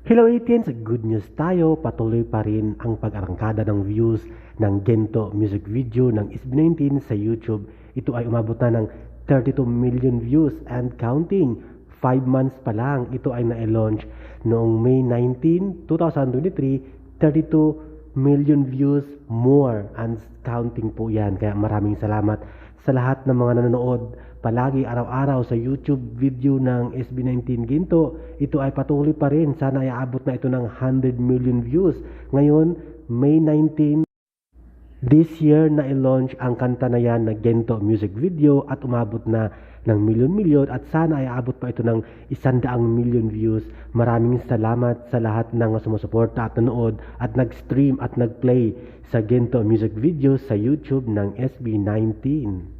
Hello 18s, good news tayo. Patuloy pa rin ang pag-arangkada ng views ng Gento music video ng SB19 sa YouTube. Ito ay umabot na ng 32 million views and counting. 5 months pa lang, ito ay na-launch noong May 19, 2023, 32 million views more and counting po yan. Kaya maraming salamat sa lahat ng mga nanonood palagi araw-araw sa YouTube video ng SB19 Ginto. Ito ay patuloy pa rin. Sana ay aabot na ito ng 100 million views. Ngayon, May 19, this year na i-launch ang kanta na yan na Gento music video at umabot na ng milyon-milyon at sana ay aabot pa ito ng isandaang million views. Maraming salamat sa lahat ng sumusuporta at nanood at nag-stream at nag-play sa Gento music video sa YouTube ng SB19.